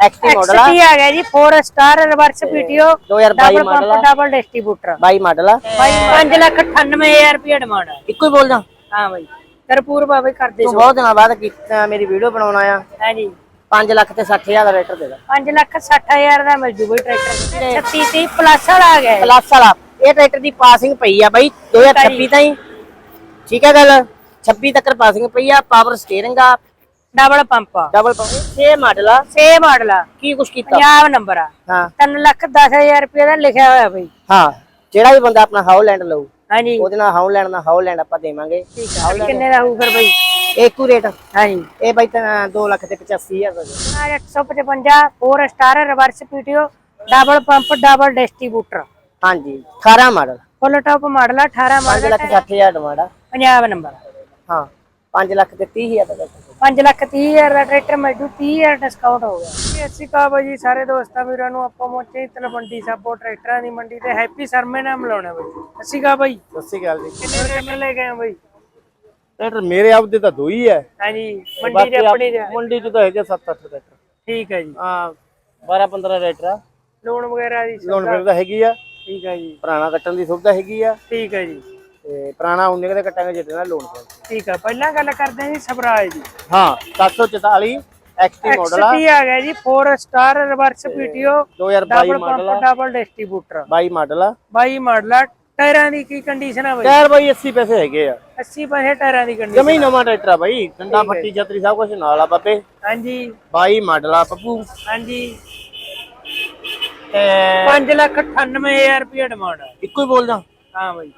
ਐਕਸਟੀ model ਆ XT ਆ। ਗਿਆ ਜੀ 4 star reverse PTO 2022 double model ਆ। ਡਬਲ ਡਿਸਟ੍ਰੀਬਿਊਟਰ 22 ਮਾਡਲ ਆ। ਬਾਈ 5 ਲੱਖ 98000 ਰੁਪਏ ਡਿਮਾਂਡ ਹੈ ਇੱਕੋ ਹੀ ਬੋਲਦਾ ਹਾਂ ਬਾਈ ਕਰਪੂਰ ਬਾਬੇ ਕਰਦੇ ਸੋ। ਬਹੁਤ ਦਿਨਾਂ ਬਾਅਦ ਕੀਤਾ ਮੇਰੀ ਵੀਡੀਓ ਬਣਾਉਣ ਆਇਆ। ਹਾਂ ਜੀ। 5 ਲੱਖ ਤੇ 60000 ਦਾ ਰੇਟਰ ਦੇ ਦਾ। 5 ਲੱਖ 60000 ਦਾ ਮਿਲ ਜੂ ਬਈ ਟਰੈਕਟਰ। 36 30 ਪਲੱਸ ਵਾਲਾ ਆ ਗਿਆ। ਪਲੱਸ ਵਾਲਾ। ਇਹ ਟਰੈਕਟਰ ਦੀ ਪਾਸਿੰਗ ਪਈ ਆ ਬਾਈ 2026 ਤਾਈਂ। ਠੀਕ ਹੈ ਗੱਲ? 26 ਤੱਕ ਪਾਸਿੰਗ ਪਈ ਆ ਪਾਵਰ ਸਟੀਅਰਿੰਗ ਆ double pump. Double pump 6 model ਆ। ਸੇ ਮਾਡਲ ਆ। ਕੀ ਕੁਛ ਕੀਤਾ? ਪੰਜਾਬ ਨੰਬਰ ਆ। ਹਾਂ। 3 ਲੱਖ 10000 ਰੁਪਏ ਦਾ ਲਿਖਿਆ ਹੋਇਆ ਬਈ। ਹਾਂ ਜਿਹੜਾ ਵੀ ਬੰਦਾ ਆਪਣਾ ਹਾਊਲੈਂਡ ਲਊ ਹਾਂ ਜੀ ਉਹਦੇ ਨਾਲ ਹਾਊਲੈਂਡ ਨਾਲ ਹਾਊਲੈਂਡ ਆਪਾਂ ਦੇਵਾਂਗੇ। ਠੀਕ ਆ। ਕਿੰਨੇ ਦਾ ਹੋਊ ਫਿਰ ਬਈ? ਇੱਕੋ ਰੇਟ ਹਾਂ ਜੀ ਇਹ ਬਾਈ ਤਾਂ 2 ਲੱਖ ਤੇ 85000 ਦਾ। ਆ 155 4 star reverse PTO double pump double distributor. ਹਾਂਜੀ 18 ਮਾਡਲ ਫੁੱਲ ਟਾਪ ਮਾਡਲ ਆ 18 5 ਮਾਡਲ ਲੱਖ 60000 ਡਿਮਾਂਡ ਆ। ਪੰਜਾਬ ਨੰਬਰ ਹਾਂ। 5 ਲੱਖ ਤੇ 30000 ਦਾ ਦੇ। 5 ਲੱਖ 30000 ਦਾ ਟਰੈਕਟਰ ਮਿਲੂ 30000 ਡਿਸਕਾਊਂਟ ਹੋ ਗਿਆ। ਜੀ ਅਸੀਂ ਕਹਾ ਬਾਈ ਸਾਰੇ ਦੋਸਤਾਂ ਵੀਰਾਂ ਨੂੰ ਆਪਾਂ ਪਹੁੰਚੇ ਤਲਵੰਡੀ ਸਾਬੋ ਟਰੈਕਟਰਾਂ ਦੀ ਮੰਡੀ ਤੇ। ਹੈਪੀ ਸਰਮੇ ਨਾਲ ਮਿਲਾਉਣਾ ਬਾਈ ਅਸੀਂ ਕਹਾ ਬਾਈ। ਸਤਿ ਸ਼੍ਰੀ ਅਕਾਲ ਜੀ। ਕਿੰਨੇ ਟਰੈਕਟਰ ਲੈ ਗਏ ਆ ਬਾਈ? ਟਰੈਕਟਰ ਮੇਰੇ ਆਪਦੇ ਤਾਂ ਦੋ ਹੀ ਹੈ। ਹਾਂਜੀ ਮੰਡੀ ਬਾਕੀ ਦੇ ਆਪ- ਆਪਣੀ ਦੇ- ਮੰਡੀ ਚ ਤਾਂ ਹੈਗੇ 7-8 ਟਰੈਕਟਰ। ਠੀਕ ਹੈ ਜੀ। ਹਾਂ 12-15 ਟਰੈਕਟਰ ਆ। ਲੋਨ ਵਗੈਰਾ ਦੀ ਲੋਨ ਤਾਂ ਹੈਗੀ ਆ। ਠੀਕ ਹੈ ਜੀ। ਪੁਰਾਣਾ ਕੱਟਣ ਦੀ ਸੁਵਿਧਾ ਹੈਗੀ ਆ। ਠੀਕ ਹੈ ਜੀ। ਤੇ ਪੁਰਾਣਾ ਉਹਨੇ ਕਦੇ ਕੱਟਾਂਗੇ ਜਿੱਤੇ ਨਾਲ ਲੋਨ ਤੇ ਠੀਕ ਹੈ ਪਹਿਲਾਂ ਗੱਲ ਕਰਦੇ ਹਾਂ ਜੀ ਸਵਰਾਜ ਦੀ। ਹਾਂ 744 ਐਕਸਟੀ ਮਾਡਲ ਆ। XT ਆ ਗਿਆ ਜੀ 4 star reverse PTO 2022 double model ਆ। ਡਬਲ ਡਿਸਟ੍ਰੀਬਿਊਟਰ 22 ਮਾਡਲ ਆ। ਬਾਈ ਮਾਡਲ ਆ ਟਾਇਰਾਂ ਦੀ ਕੀ ਕੰਡੀਸ਼ਨ ਆ ਬਾਈ? ਟਾਇਰ ਬਾਈ 80 ਪੈਸੇ ਹੈਗੇ ਆ। 80 ਪੈਸੇ ਟਾਇਰਾਂ ਦੀ ਕੰਡੀਸ਼ਨ ਜਮੀ ਨਵਾਂ ਟਰੈਕਟਰ ਆ ਬਾਈ ਡੰਡਾ ਫੱਟੀ ਛਤਰੀ ਸਭ ਕੁਝ ਨਾਲ ਆ ਬਾਬੇ। ਹਾਂਜੀ। 22 ਮਾਡਲ ਆ ਪੱਪੂ। ਹਾਂਜੀ। ਤੇ 5 ਲੱਖ 98000 ਰੁਪਏ ਡਿਮਾਂਡ ਆ। ਇੱਕੋ ਹੀ ਬੋਲਦਾ। ਹਾਂ ਬਾਈ।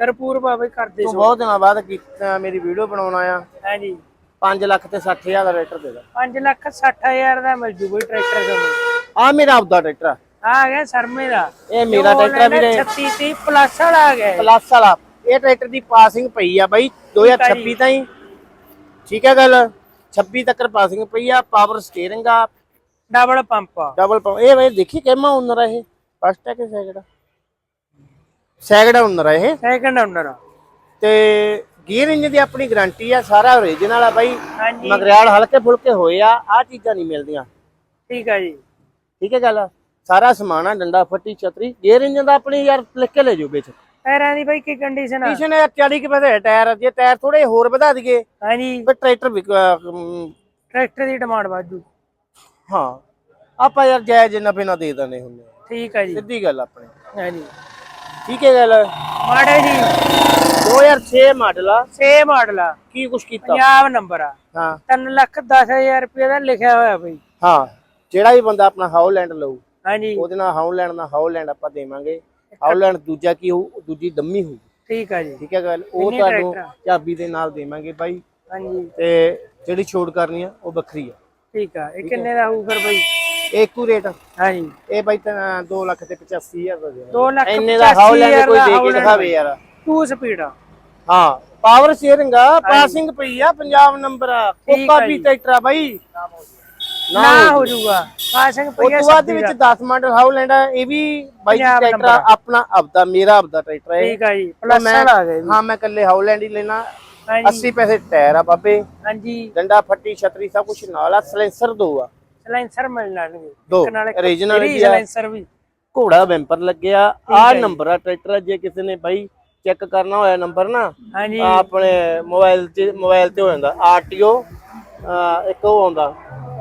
ਕਰਪੂਰ ਬਾਬੇ ਕਰਦੇ ਤੂੰ ਸੋ। ਬਹੁਤ ਦਿਨਾਂ ਬਾਅਦ ਕੀਤਾ ਮੇਰੀ ਵੀਡੀਓ ਬਣਾਉਣ ਆਇਆ। ਹਾਂਜੀ 5 ਲੱਖ ਤੇ 60000 ਦਾ ਟਰੈਕਟਰ ਦੇ ਦਾ। 5 ਲੱਖ 60000 ਦਾ ਮਿਲ ਜੂ ਬਈ ਟਰੈਕਟਰ ਤੁਹਾਨੂੰ ਆ ਮੇਰਾ ਆਪਦਾ ਟਰੈਕਟਰ ਆ। ਆ ਗਿਆ ਸਰਮੇ ਦਾ। ਇਹ ਮੇਰਾ ਟਰੈਕਟਰ ਵੀਰੇ। 36 30 ਪਲੱਸ ਵਾਲਾ ਆ ਗਿਆ। ਪਲੱਸ ਵਾਲਾ। ਇਹ ਟਰੈਕਟਰ ਦੀ ਪਾਸਿੰਗ ਪਈ ਆ ਬਾਈ 2026 ਤਾਈਂ। ਠੀਕ ਹੈ ਗੱਲ? 26 ਤੱਕ ਪਾਸਿੰਗ ਪਈ ਆ। ਪਾਵਰ ਸਟੀਅਰਿੰਗ ਆ। ਡਬਲ ਪੰਪ ਆ। ਡਬਲ ਇਹ ਬਾਈ ਦੇਖੀ ਕਿੰਨਾ ਓਨਰ ਆ ਇਹ। ਫਸਟ ਹੈ ਕਿ ਸੈਕਿੰਡ ਸੈਕਿੰਡ ਓਨਰ ਆ ਇਹ। ਸੈਕੰਡ ਓਨਰ ਤੇ ਗੀਅਰ ਇੰਜਨ ਦੀ ਆਪਣੀ ਗਾਰੰਟੀ ਆ ਸਾਰਾ ਓਰੀਜਨਲ ਆ ਬਾਈ। ਹਾਂਜੀ। ਮਗਰਿਆਲ ਹਲਕੇ ਫੁਲਕੇ ਹੋਏ ਆ ਆ ਚੀਜ਼ਾਂ ਨਹੀਂ ਮਿਲਦੀਆਂ। ਠੀਕ ਆ ਜੀ। ਠੀਕ ਹੈ ਗੱਲ? ਸਾਰਾ ਸਮਾਨ ਆ ਡੰਡਾ ਫੱਟੀ ਛਤਰੀ। ਗੀਅਰ ਇੰਜਨ ਦਾ ਆਪਣੀ ਯਾਰ ਲਿਖ ਕੇ ਲੈ ਜਾਓ ਵਿੱਚ। ਟਾਇਰਾਂ ਦੀ ਬਈ ਕੀ ਕੰਡੀਸ਼ਨ ਆ? ਕੰਡੀਸ਼ਨ ਹੈ 40 ਕਿ ਪੈਸੇ ਟਾਇਰ ਜੇ ਟਾਇਰ ਥੋੜੇ ਹੋਰ ਵਧਾ ਦਈਏ ਹਾਂਜੀ। ਫਿਰ ਟਰੈਕਟਰ ਵੀ ਅਹ, ਅਮ, ਟਰੈਕਟਰ ਦੀ ਡਿਮਾਂਡ ਵਾਧੂ। ਹਾਂ। ਆਪਾਂ ਯਾਰ ਜਾਇਜ਼ ਨਫੇ ਨਾ ਦੇ ਦਿੰਦੇ ਹੁੰਦੇ ਆ। ਠੀਕ ਆ ਜੀ। ਸਿੱਧੀ ਗੱਲ ਆਪਣੀ। ਹਾਂਜੀ। ਠੀਕ ਹੈ ਗੱਲ ਮਾੜੇ ਜੀ। 2006 ਮਾਡਲ ਆ। ਸੇ ਮਾਡਲ ਆ। ਕੀ ਕੁਛ ਕੀਤਾ? ਪੰਜਾਬ ਨੰਬਰ ਆ। ਹਾਂ। 3 ਲੱਖ 10000 ਰੁਪਏ ਦਾ ਲਿਖਿਆ ਹੋਇਆ ਬਈ। ਹਾਂ। ਜਿਹੜਾ ਵੀ ਬੰਦਾ ਆਪਣਾ ਹਾਊਲੈਂਡ ਲਊ ਹਾਂਜੀ। ਉਹਦੇ ਨਾਲ ਹਾਊਲੈਂਡ ਨਾਲ ਹਾਊਲੈਂਡ ਆਪਾਂ ਦੇਵਾਂਗੇ। ਹਾਊਲੈਂਡ ਦੂਜਾ ਕੀ ਹੋਊ? ਦੂਜੀ ਡੰਮੀ ਹੋਊ। ਠੀਕ ਆ ਜੀ। ਠੀਕ ਹੈ ਗੱਲ? ਉਹ ਤੁਹਾਨੂੰ? ਚਾਬੀ ਦੇ ਨਾਲ ਦੇਵਾਂਗੇ ਬਾਈ। ਹਾਂਜੀ। ਤੇ ਜਿਹੜੀ ਛੋੜ ਕਰਨੀ ਆ ਉਹ ਵੱਖਰੀ ਆ। ਠੀਕ ਆ। ਇਹ ਕਿੰਨੇ ਦਾ ਹੋਊ ਫਿਰ ਬਈ? ਇਹ ਇੱਕੋ ਰੇਟ? ਹਾਂਜੀ। ਇਹ ਬਾਈ ਤਾਂ 2 ਲੱਖ ਤੇ 85000 ਦਾ ਦੇ 2 ਲੱਖ ਇੰਨੇ ਦਾ ਹਾਊਲੈਂਡ ਕੋਈ ਦੇ ਕੇ ਦਿਖਾਵੇ ਯਾਰ। 2 ਸਪੀਡ ਆ। ਹਾਂ ਪਾਵਰ ਸ਼ੇਅਰਿੰਗ ਆ ਪਾਸਿੰਗ ਪਈ ਆ ਪੰਜਾਬ ਨੰਬਰ ਆ। ਆ ਵੀ। ਟਰੈਕਟਰ ਆ ਬਾਈ। ਨਾ ਹੋ ਜਾਊਗਾ। ਪਾਸਿੰਗ ਉਸ ਪਈਆ ਤੋਂ ਬਾਅਦ ਵਿੱਚ 10 ਮਾਡਲ ਹਾਊਲੈਂਡ ਆ ਇਹ ਵੀ ਬਾਈ ਟਰੈਕਟਰ ਆ, ਆਪਣਾ ਆਪਦਾ ਮੇਰਾ ਆਪਦਾ ਟਰੈਕਟਰ ਹੈ ਠੀਕ ਆ ਜੀ। ਪਲੱਸ ਆ ਜੀ। ਹਾਂ ਮੈਂ ਕੱਲੇ ਹਾਊਲੈਂਡ ਹੀ ਲੈਣਾ। ਹਾਂਜੀ। 80 ਪੈਸੇ ਟਾਇਰ ਆ ਬਾਬੇ। ਹਾਂਜੀ। ਡੰਡਾ ਫੱਟੀ ਛਤਰੀ ਸਭ ਕੁਝ ਨਾਲ ਆ ਸਲੈਂਸਰ ਦੋ ਆ। ਸਲਾਈਨਸਰ ਮਿਲ ਜਾਣਗੇ ਦੋ ਇੱਕ ਨਾਲੇ original free ਵੀ ਆ। ਸਲਾਈਨਸਰ ਵੀ। ਘੋੜਾ ਬੈਂਪਰ ਲੱਗਿਆ। ਆ ਨੰਬਰ ਆ ਟਰੈਕਟਰ ਜੇ ਕਿਸੇ ਨੇ ਬਾਈ ਚੈੱਕ ਕਰਨਾ ਹੋਇਆ ਨੰਬਰ ਨਾ ਹਾਂਜੀ। ਆਪਣੇ ਮੋਬਾਈਲ ਤੇ ਮੋਬਾਈਲ ਤੇ ਹੋ ਜਾਂਦਾ। ਆਰਟੀਓ ਇੱਕ ਉਹ ਆਉਂਦਾ।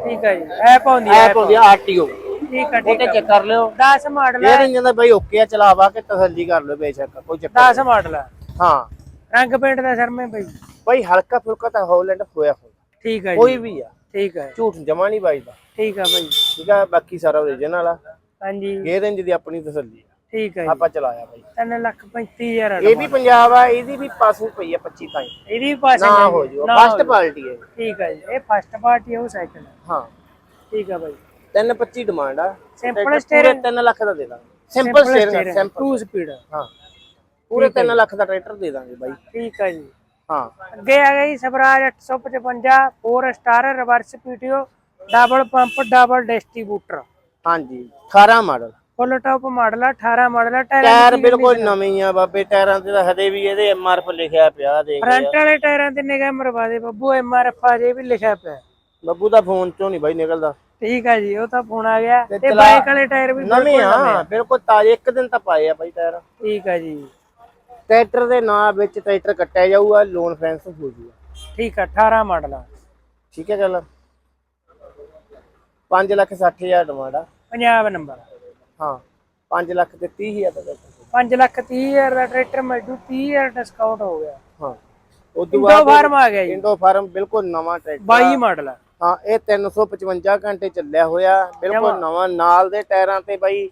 ਠੀਕ ਆ ਜੀ। ਐਪ ਆਉਂਦੀ ਹੈ ਐਪ ਹੁੰਦੀ ਆ ਆਰਟੀਓ ਠੀਕ ਉਹ ਠੀਕ ਆ ਚੈੱਕ ਕਰ ਲਿਓ। 10 ਮਾਡਲ ਇਹ ਇੰਜਨ ਦਾ ਬਾਈ ਓਕੇ ਆ ਚਲਾਵਾ ਕੇ ਤਸੱਲੀ ਕਰ ਲਿਓ ਬੇਸ਼ੱਕ ਕੋਈ ਚੱਕਰ 10 ਮਾਡਲ ਨਹੀਂ। ਹਾਂ। ਰੰਗ ਪੇਂਟ ਦਾ ਸਰ ਮੈਂ ਬਈ। ਬਾਈ ਹਲਕਾ ਫੁਲਕਾ ਤਾਂ ਹਾਲੈਂਡ ਹੋਇਆ ਹੁੰਦਾ ਠੀਕ ਕੋਈ ਜੀ। ਵੀ ਆ। ਠੀਕ ਆ ਝੂਠ ਜਮਾ ਨਹੀਂ ਬਾਈ ਦਾ ਠੀਕ ਆ ਬਈ। ਠੀਕ ਆ ਬਾਕੀ ਸਾਰਾ ਓਰੀਜਨਲ ਆ ਹਾਂਜੀ। ਗੇਅਰ ਇੰਜ ਦੀ ਆਪਣੀ ਤਸੱਲੀ ਆ। ਠੀਕ ਜੀ। ਆਪਾਂ ਚਲਾਇਆ ਬਾਈ। 3 ਲੱਖ 35000 ਇਹ ਵੀ ਪੰਜਾਬ ਆ ਇਹਦੀ ਵੀ ਪਾਸਿੰਗ ਪਈ ਆ 25 ਤਾਈਂ ਇਹਦੀ ਪਾਸਿੰਗ ਨਾ ਹੋ ਜੂ ਫਸਟ ਪਾਰਟੀ ਹੈ ਠੀਕ ਜੀ। ਇਹ ਫਸਟ ਪਾਰਟੀ ਹੈ ਉਹ ਸੈਕਿੰਡ ਹਾਂ। ਠੀਕ ਆ ਬਾਈ। 325 ਡਿਮਾਂਡ ਆ। ਸਿੰਪਲ ਸਟੀਅਰਿੰਗ 3 ਲੱਖ ਦਾ ਦੇ ਦਾਂਗੇ। ਸਿੰਪਲ ਸਟੀਅਰਿੰਗ ਸਿੰਪਲ 2 ਸਪੀਡ ਹਾਂ। ਪੂਰੇ 3 ਲੱਖ ਦਾ ਟਰੈਕਟਰ ਦੇ ਦਾਂਗੇ ਬਾਈ। ਠੀਕ ਆ ਜੀ। ਹਾਂ। ਅੱਗੇ ਆ ਗਈ Swaraj 855 4 star reverse PTO double pump double distributor. ਹਾਂਜੀ 18 ਮਾਡਲ। ਫੁੱਲ ਟਾਪ ਮਾਡਲ ਆ 18 ਮਾਡਲ ਆ ਟਾਇਰ ਟਾਇਰ ਬਿਲਕੁਲ ਨਵੇਂ ਆ ਬਾਬੇ ਟਾਇਰਾਂ ਤੇ ਤਾਂ ਹਦੇ ਵੀ ਇਹਦੇ ਐਮਆਰਐਫ ਲਿਖਿਆ ਪਿਆ ਦੇਖ ਫਰੰਟ ਵਾਲੇ ਟਾਇਰਾਂ ਤੇ ਨਿਗਾਹ ਮਰਵਾ ਦੇ ਬੱਬੂ ਐਮਆਰਐਫ ਆ ਜੇ ਵੀ ਲਿਖਿਆ ਪਿਆ। ਬੱਬੂ ਦਾ ਫੋਨ ਚੋਂ ਨਹੀਂ ਬਾਈ ਨਿਕਲਦਾ। ਠੀਕ ਆ ਜੀ ਉਹ ਤਾਂ ਫੋਨ ਆ ਗਿਆ। ਤੇ ਬਾਈਕ ਵਾਲੇ ਟਾਇਰ ਵੀ ਨਵੇਂ ਆ। ਬਿਲਕੁਲ ਤਾਜ਼ੇ ਇੱਕ ਦਿਨ ਤਾਂ ਪਾਏ ਆ ਬਾਈ ਟਾਇਰ। ਠੀਕ ਆ ਜੀ। ਟਰੈਕਟਰ ਦੇ ਨਾਂ ਵਿੱਚ ਟਰੈਕਟਰ ਕੱਟਿਆ ਜਾਊਗਾ ਲੋਨ ਫੈਂਸ ਹੋ ਜਾਊਗਾ ਠੀਕ ਆ 18 ਮਾਡਲ ਆ। ਠੀਕ ਹੈ ਗੱਲ? 5 ਲੱਖ 60 ਹਜ਼ਾਰ ਡਿਮਾਂਡ ਆ। ਪੰਜਾਬ ਨੰਬਰ ਹਾਂ 5 ਲੱਖ ਤੇ 30 ਹਜ਼ਾਰ ਦਾ ਟਰੈਕਟਰ। 5 ਲੱਖ 30 ਹਜ਼ਾਰ ਦਾ ਟਰੈਕਟਰ ਮਿਲੂ 30 ਹਜ਼ਾਰ ਡਿਸਕਾਊਂਟ ਹੋ ਗਿਆ। ਹਾਂ ਉਦੋਂ ਇੰਡੋ ਫਾਰਮ ਆ ਗਿਆ ਜੀ। ਇੰਡੋ ਫਾਰਮ ਬਿਲਕੁਲ ਨਵਾਂ ਟਰੈਕਟਰ 22 ਮਾਡਲ ਆ। ਹਾਂ ਇਹ 355 ਘੰਟੇ ਚੱਲਿਆ ਹੋਇਆ ਬਿਲਕੁਲ ਨਵਾਂ। ਨਾਲ ਦੇ ਟਾਇਰਾਂ ਤੇ ਬਾਈ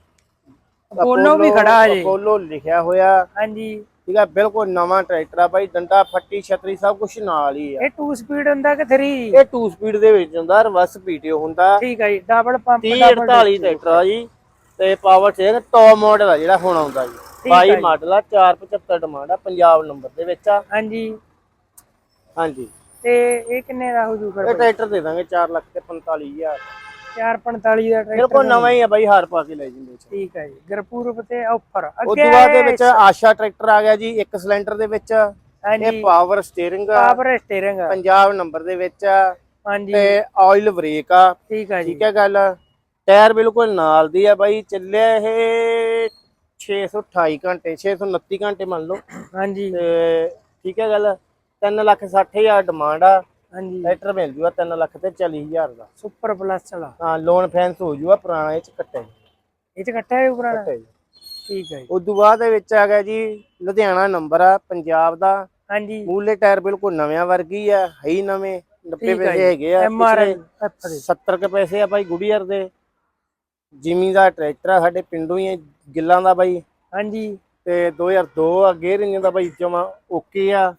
ਅਪੋਲੋ ਵੀ ਖੜਾ ਹੈ ਜੀ। ਅਪੋਲੋ ਲਿਖਿਆ ਹੋਇਆ। ਹਾਂਜੀ। ਠੀਕ ਆ ਬਿਲਕੁਲ ਨਵਾਂ ਟਰੈਕਟਰ ਆ ਬਾਈ ਡੰਡਾ ਫੱਟੀ ਛਤਰੀ ਸਭ ਕੁਝ ਨਾਲ ਹੀ ਆ। ਇਹ 2 ਸਪੀਡ ਹੁੰਦਾ ਕਿ 3 ਇਹ 2 ਸਪੀਡ ਦੇ ਵਿੱਚ ਹੁੰਦਾ ਰਿਵਰਸ ਪੀਟੀਓ ਹੁੰਦਾ। ਠੀਕ ਆ ਜੀ ਡਬਲ ਪੰਪ 30 48 ਟਰੈਕਟਰ ਆ ਜੀ ਤੇ ਪਾਵਰ ਸਟੀਅਰਿੰਗ ਟੌਪ ਮਾਡਲ ਆ ਜਿਹੜਾ ਹੁਣ ਆਉਂਦਾ ਜੀ। 22 ਮਾਡਲ ਆ 475 ਡਿਮਾਂਡ ਆ ਪੰਜਾਬ ਨੰਬਰ ਦੇ ਵਿੱਚ ਆ। ਹਾਂਜੀ। ਹਾਂਜੀ। ਤੇ ਇਹ ਕਿੰਨੇ ਦਾ ਹੋ ਜੂ ਇਹ ਫਿਰ ਟਰੈਕਟਰ ਦੇ ਦਾਂਗੇ 4 ਲੱਖ ਤੇ 45000 445 ਦਾ ਟਰੈਕਟਰ ਬਿਲਕੁਲ ਨਵਾਂ ਹੀ ਆ ਬਾਈ ਹਾਰ ਪਾ ਕੇ ਲੈ ਜਿੰਦੇ ਚ ਠੀਕ ਹੈ ਜੀ ਗੁਰਪੁਰਬ ਤੇ ਆਫਰ। ਉਸ ਤੋਂ ਬਾਅਦ ਦੇ ਵਿੱਚ ਆਸ਼ਾ ਟਰੈਕਟਰ ਆ ਗਿਆ ਜੀ ਇੱਕ ਸਿਲੰਡਰ ਦੇ ਵਿੱਚ ਹਾਂਜੀ ਇਹ ਪਾਵਰ ਸਟੀਅਰਿੰਗ। ਆ ਪਾਵਰ ਸਟੀਅਰਿੰਗ। ਪੰਜਾਬ ਨੰਬਰ ਦੇ ਵਿੱਚ ਆ ਹਾਂਜੀ ਤੇ ਆਇਲ ਬ੍ਰੇਕ ਆ। ਠੀਕ ਹੈ ਜੀ। ਠੀਕ ਹੈ ਗੱਲ। ਟਾਇਰ ਬਿਲਕੁਲ ਨਾਲ ਦੀ ਆ ਬਾਈ ਚੱਲਿਆ ਇਹ 628 ਘੰਟੇ 629 ਘੰਟੇ ਮੰਨ ਲਓ। ਹਾਂਜੀ ਤੇ ਠੀਕ ਹੈ ਗੱਲ। 3 ਲੱਖ 60 ਹਜ਼ਾਰ ਡਿਮਾਂਡ ਆ। ਹਾਂਜੀ। ਟਰੈਕਟਰ ਮਿਲ ਜੂਗਾ 3 ਲੱਖ ਤੇ 40 ਹਜ਼ਾਰ ਦਾ। ਸੁਪਰ ਪਲੱਸ ਵਾਲਾ। ਹਾਂ ਲੋਨ ਫੈਂਸ ਹੋ ਜੂਗਾ ਪੁਰਾਣਾ ਇਹ ਚ ਕੱਟਿਆ ਜੀ। ਇਹ ਚ ਕੱਟਿਆ ਹੈ ਪੁਰਾਣਾ? ਕੱਟਿਆ ਜੀ। ਠੀਕ ਹੈ ਜੀ। ਉਸ ਤੋਂ ਬਾਅਦ ਦੇ ਵਿੱਚ ਆ ਗਿਆ ਜੀ ਲੁਧਿਆਣਾ ਨੰਬਰ ਆ ਪੰਜਾਬ ਦਾ। ਹਾਂਜੀ। ਮੂਲੇ ਟਾਇਰ ਬਿਲਕੁਲ ਨਵਿਆਂ ਵਰਗੀ ਆ ਹੈ ਹੀ ਨਵੇਂ 90 ਠੀਕ ਆ ਪੈਸੇ। ਹੈਗੇ ਆ ਐਮ ਆਰ ਪਿਛਲੇ ਐਫ ਦੇ। 70 ਕੇ ਪੈਸੇ ਆ ਬਾਈ ਗੁੜੀਅਰ ਦੇ। ਜਿਮੀ ਦਾ ਟਰੈਕਟਰ ਆ ਸਾਡੇ ਪਿੰਡੋਂ ਹੀ ਗਿੱਲਾਂ ਦਾ ਬਾਈ। ਹਾਂਜੀ। ਤੇ 2002 ਆ ਗੇਅਰ ਇੰਜਨ ਦਾ ਬਾਈ ਜਮਾ ਓਕੇ ਆ।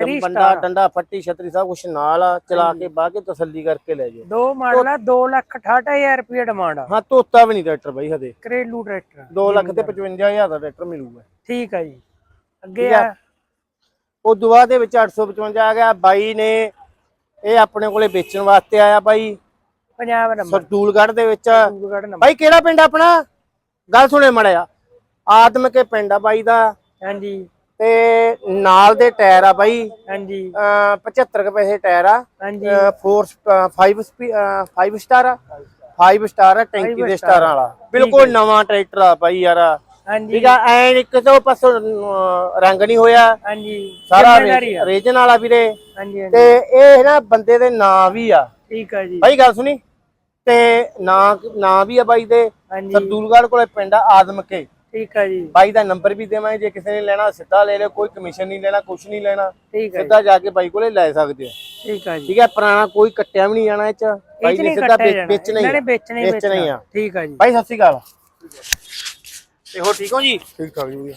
ਆ। ਡੰਡਾ ਫੱਟੀ ਛਤਰੀ ਸਭ ਕੁਝ ਨਾਲ ਆ ਚਲਾ ਕੇ ਬਾਹ ਕੇ ਤਸੱਲੀ ਕਰਕੇ ਲੈ ਜਾਓ। ਦੋ ਮਾਡਲ ਆ 2 ਲੱਖ 68000 ਰੁਪਏ ਡਿਮਾਂਡ ਆ। ਹਾਂ ਧੋਤਾ ਵੀ ਨਹੀਂ ਟਰੈਕਟਰ ਬਾਈ ਹਦੇ ਘਰੇਲੂ ਟਰੈਕਟਰ 2 ਲੱਖ ਤੇ 55000 ਦਾ ਟਰੈਕਟਰ ਮਿਲੂਗਾ। ਠੀਕ ਹੈ ਜੀ। ਅੱਗੇ ਆ। ਆ। ਉਹ ਦੁਆ ਦੇ ਵਿੱਚ 855 ਆ ਗਿਆ। ਬਾਈ ਨੇ ਇਹ ਆਪਣੇ ਕੋਲੇ ਵੇਚਣ ਵਾਸਤੇ ਆਇਆ ਬਾਈ। ਪੰਜਾਬ ਨੰਬਰ। ਸਰਦੂਲਗੜ੍ਹ ਦੇ ਵਿੱਚ। ਬਾਈ ਕਿਹੜਾ ਪਿੰਡ ਆਪਣਾ? ਗੱਲ ਸੁਣੇ ਮੜਿਆ ਆਦਮ ਕੇ ਪਿੰਡ ਆ ਬਾਈ ਦਾ। ਹਾਂਜੀ। ਤੇ ਨਾਲ ਦੇ ਟਾਇਰ ਆ ਬਾਈ ਹਾਂਜੀ। ਅਹ 75 ਕੁ ਪੈਸੇ ਟਾਇਰ ਆ। ਹਾਂਜੀ। 4 5 5 ਸਟਾਰ ਆ। 5 ਸਟਾਰ ਆ ਟੈਂਕੀ ਦੇ ਸਟਾਰਾਂ ਵਾਲਾ। ਬਿਲਕੁਲ ਨਵਾਂ ਟਰੈਕਟਰ ਆ ਬਾਈ ਯਾਰ। ਹਾਂਜੀ। ਠੀਕ ਆ ਐਨ ਇੱਕ ਤੋਂ ਪਾਸੋਂ ਰੰਗ ਨਹੀਂ ਹੋਇਆ। ਹਾਂਜੀ। ਸਾਰਾ ਆ। ਰੀਜਨ ਵਾਲਾ ਵੀਰੇ। ਹਾਂਜੀ ਤੇ ਇਹ ਨਾ ਬੰਦੇ ਦੇ ਨਾਂ ਵੀ ਆ। ਠੀਕ ਹੈ ਜੀ। ਬਾਈ ਗੱਲ ਸੁਣੀ। ਤੇ ਨਾਂ ਨਾਂ ਵੀ ਆ ਬਾਈ ਦੇ। ਹਾਂਜੀ। ਸਰਦੂਲਗੜ੍ਹ ਕੋਲੇ ਪਿੰਡ ਆ ਆਦਮ ਕੇ ਠੀਕ ਹੈ ਜੀ। ਬਾਈ ਦਾ ਨੰਬਰ ਵੀ ਦੇਵਾਂਗੇ ਜੇ ਕਿਸੇ ਨੇ ਲੈਣਾ ਸਿੱਧਾ ਲੈ ਲਿਓ ਕੋਈ ਕਮਿਸ਼ਨ ਨਹੀਂ ਲੈਣਾ ਕੁਝ ਨਹੀਂ ਲੈਣਾ। ਠੀਕ ਹੈ ਜੀ, ਸਿੱਧਾ ਜਾ ਕੇ ਬਾਈ ਕੋਲੇ ਲੈ ਸਕਦੇ ਆ। ਠੀਕ ਹੈ ਜੀ। ਠੀਕ ਹੈ ਪੁਰਾਣਾ ਕੋਈ ਕੱਟਿਆ ਵੀ ਨਹੀਂ ਜਾਣਾ ਇਹ ਚ। ਇਹ ਬਾਈ ਨੇ ਨਹੀਂ ਸਿੱਧਾ ਵੇਚਣਾ ਹੀ ਇਹਨਾਂ ਨੇ ਆ। ਵੇਚਣਾ ਹੀ ਵੇਚਣਾ ਆ। ਠੀਕ ਹੈ ਜੀ। ਬਾਈ ਸਤਿ ਸ਼੍ਰੀ ਅਕਾਲ। ਤੇ ਹੋ ਠੀਕ ਹੋ ਜੀ? ਠੀਕ ਠਾਕ ਜੀ।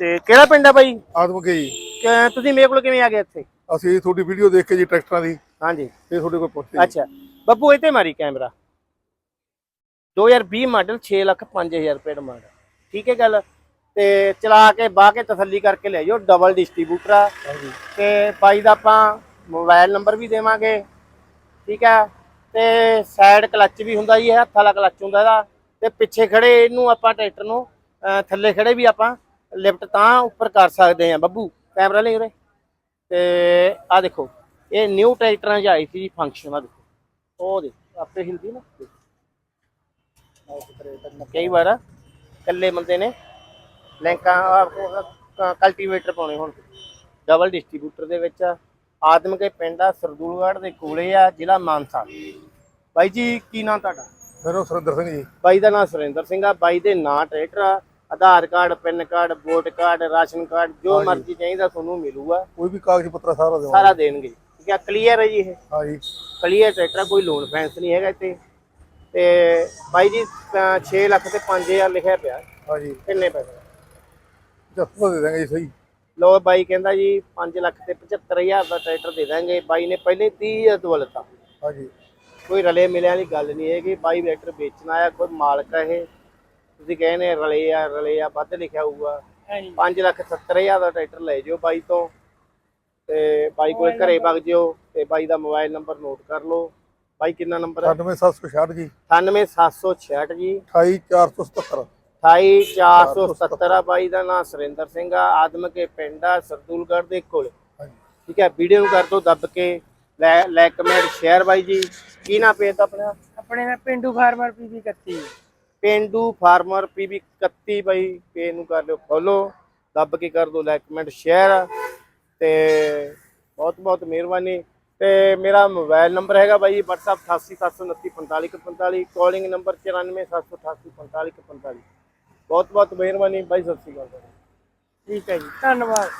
ਤੇ ਕਿਹੜਾ ਪਿੰਡ ਆ ਬਾਈ? ਆਦਮ ਕੇ ਜੀ। ਕਿ ਤੁਸੀਂ ਮੇਰੇ ਕੋਲ ਕਿਵੇਂ ਆ ਗਏ ਇੱਥੇ? ਅਸੀਂ ਤੁਹਾਡੀ ਵੀਡੀਓ ਦੇਖ ਕੇ ਜੀ ਟਰੈਕਟਰਾਂ ਦੀ। ਹਾਂਜੀ। ਫਿਰ ਤੁਹਾਡੇ ਕੋਲ ਪਹੁੰਚੇ। ਅੱਛਾ। ਬੱਬੂ ਇੱਥੇ ਮਾਰੀ ਕੈਮਰਾ। 2020 ਮਾਡਲ 6 ਲੱਖ 5000 ਰੁਪਏ ਡਿਮਾਂਡ ਠੀਕ ਹੈ ਗੱਲ? ਤੇ ਚਲਾ ਕੇ ਬਾਹ ਕੇ ਤਸੱਲੀ ਕਰਕੇ ਲੈ ਜਾਓ ਡਬਲ ਡਿਸਟ੍ਰੀਬਿਊਟਰ ਆ। ਤੇ ਬਾਈ ਦਾ ਆਪਾਂ ਮੋਬਾਈਲ ਨੰਬਰ ਵੀ ਦੇਵਾਂਗੇ। ਠੀਕ ਹੈ? ਤੇ ਸਾਈਡ ਕਲੱਚ ਵੀ ਹੁੰਦਾ ਜੀ ਇਹ ਹੱਥ ਵਾਲਾ ਕਲੱਚ ਹੁੰਦਾ ਇਹਦਾ। ਤੇ ਪਿੱਛੇ ਖੜੇ ਇਹਨੂੰ ਆਪਾਂ ਟਰੈਕਟਰ ਨੂੰ ਥੱਲੇ ਖੜੇ ਵੀ ਆਪਾਂ ਲਿਫਟ ਤਾਂ ਉੱਪਰ ਕਰ ਸਕਦੇ ਆ ਬੱਬੂ ਕੈਮਰਾ ਲੈ ਉਰੇ। ਤੇ ਆ ਦੇਖੋ ਇਹ ਨਿਊ ਟਰੈਕਟਰਾਂ 'ਚ ਆਈ ਸੀ ਜੀ ਫੰਕਸ਼ਨ ਆ ਦੇਖੋ ਉਹ ਦੇ ਆਪੇ ਹਿਲਦੀ ਨਾ। ਕਈ ਵਾਰ ਇਕੱਲੇ ਬੰਦੇ ਨੇ ਲੈਂਕਾਂ ਕਲਟੀਵੇਟਰ ਪਾਉਣੇ ਹੁਣ। ਡਬਲ ਡਿਸਟ੍ਰੀਬਿਊਟਰ ਦੇ ਵਿੱਚ। ਆਦਮ ਕੇ ਪਿੰਡ ਆ ਸਰਦੂਲਗੜ੍ਹ ਦੇ ਕੋਲੇ ਆ ਜ਼ਿਲ੍ਹਾ ਮਾਨਸਾ। ਬਾਈ ਜੀ ਕੀ ਨਾਂ ਤੁਹਾਡਾ? ਮੇਰਾ ਨਾਮ ਸੁਰਿੰਦਰ ਸਿੰਘ ਜੀ। ਬਾਈ ਦਾ ਨਾਮ ਸੁਰਿੰਦਰ ਸਿੰਘ ਆ। ਬਾਈ ਦੇ ਨਾਂ ਟਰੈਕਟਰ ਆ। Aadhaar card PAN card vote card ration card ਜੋ ਮਰਜ਼ੀ ਚਾਹੀਦਾ ਤੁਹਾਨੂੰ ਮਿਲੂਗਾ। ਕੋਈ ਵੀ ਕਾਗਜ਼ ਪੱਤਰ ਸਾਰਾ ਦੇਵਾਂਗੇ। ਸਾਰਾ ਦੇਣਗੇ। ਠੀਕ ਆ? ਕਲੀਅਰ ਹੈ ਜੀ ਇਹ? ਹਾਂ ਜੀ ਕਲੀਅਰ ਟਰੈਕਟਰ ਕੋਈ ਲੋਨ ਫੈਂਸ ਨਹੀਂ ਹੈਗਾ ਇੱਥੇ। ਤੇ ਬਾਈ ਜੀ 6 ਲੱਖ ਤੇ 5000 ਲਿਖਿਆ ਪਿਆ। ਹਾਂ ਜੀ ਕਿੰਨੇ ਪੈਸੇ? ਜੱਫਾ ਦੇ ਦਾਂਗੇ ਜੀ ਸਹੀ। ਲੋ ਬਾਈ ਕਹਿੰਦਾ ਜੀ 5 ਲੱਖ ਤੇ 75000 ਦਾ ਟਰੈਕਟਰ ਦੇ ਦਾਂਗੇ। ਬਾਈ ਨੇ ਪਹਿਲੇ 30000 ਤੋਂ ਲਤਾ ਹਾਂ ਜੀ ਕੋਈ ਰਲੇ ਮਿਲਿਆਂ ਵਾਲੀ ਗੱਲ ਨਹੀਂ ਹੈਗੀ। ਬਾਈ ਟਰੈਕਟਰ ਵੇਚਣ ਆਇਆ ਕੋਈ ਮਾਲਕ ਆ ਇਹ। ਤੁਸੀਂ ਕਹਿੰਦੇ ਰਲੇ ਆ ਰਲੇ ਆ ਵੱਧ ਲਿਖਿਆ ਹੋਊਗਾ। ਹਾਂਜੀ। 5 ਲੱਖ 70000 ਦਾ ਟਰੈਕਟਰ ਲੈ ਜਿਓ ਬਾਈ ਤੋਂ। ਤੇ ਬਾਈ ਕੋਲ ਘਰੇ ਵਗ ਜਿਓ ਤੇ ਬਾਈ ਦਾ ਮੋਬਾਈਲ ਨੰਬਰ ਨੋਟ ਕਰ ਲਓ। ਬਾਈ ਕਿੰਨਾ ਨੰਬਰ ਹੈ? 97766 ਜੀ। 98766 ਜੀ। 28477 28477 ਆ ਬਾਈ ਦਾ ਨਾਮ ਸੁਰਿੰਦਰ ਸਿੰਘ ਆ ਆਦਮ ਕੇ ਪਿੰਡ ਆ ਸਰਦੂਲਗੜ੍ਹ ਦੇ ਕੋਲ। ਠੀਕ ਹੈ ਵੀਡੀਓ ਨੂੰ ਕਰ ਦਿਓ ਦੱਬ ਕੇ ਲੈ ਲੈ ਕਮੈਂਟ ਸ਼ੇਅਰ ਬਾਈ ਜੀ। ਕੀ ਨਾ ਪੇਜ ਦਾ ਆਪਣਾ? ਆਪਣੇ ਦਾ ਪਿੰਡੂ ਫਾਰਮਰ ਪੀਵੀ 31 ਪੇਂਡੂ ਫਾਰਮਰ ਪੀਬੀ 31 ਬਾਈ ਪੇ ਨੂੰ ਕਰ ਲਿਓ ਫੋਲੋ ਦੱਬ ਕੇ ਕਰ ਦਿਓ ਲਾਈਕ ਕਮੈਂਟ ਸ਼ੇਅਰ। ਤੇ ਬਹੁਤ ਬਹੁਤ ਮਿਹਰਬਾਨੀ। ਤੇ ਮੇਰਾ ਮੋਬਾਈਲ ਨੰਬਰ ਹੈਗਾ ਬਾਈ WhatsApp 8879454545 ਕਾਲਿੰਗ ਨੰਬਰ 9478844545 ਬਹੁਤ ਬਹੁਤ ਮਿਹਰਬਾਨੀ ਬਾਈ, ਸਤਿ ਸ਼੍ਰੀ ਅਕਾਲ। ਠੀਕ ਹੈ ਜੀ। ਧੰਨਵਾਦ।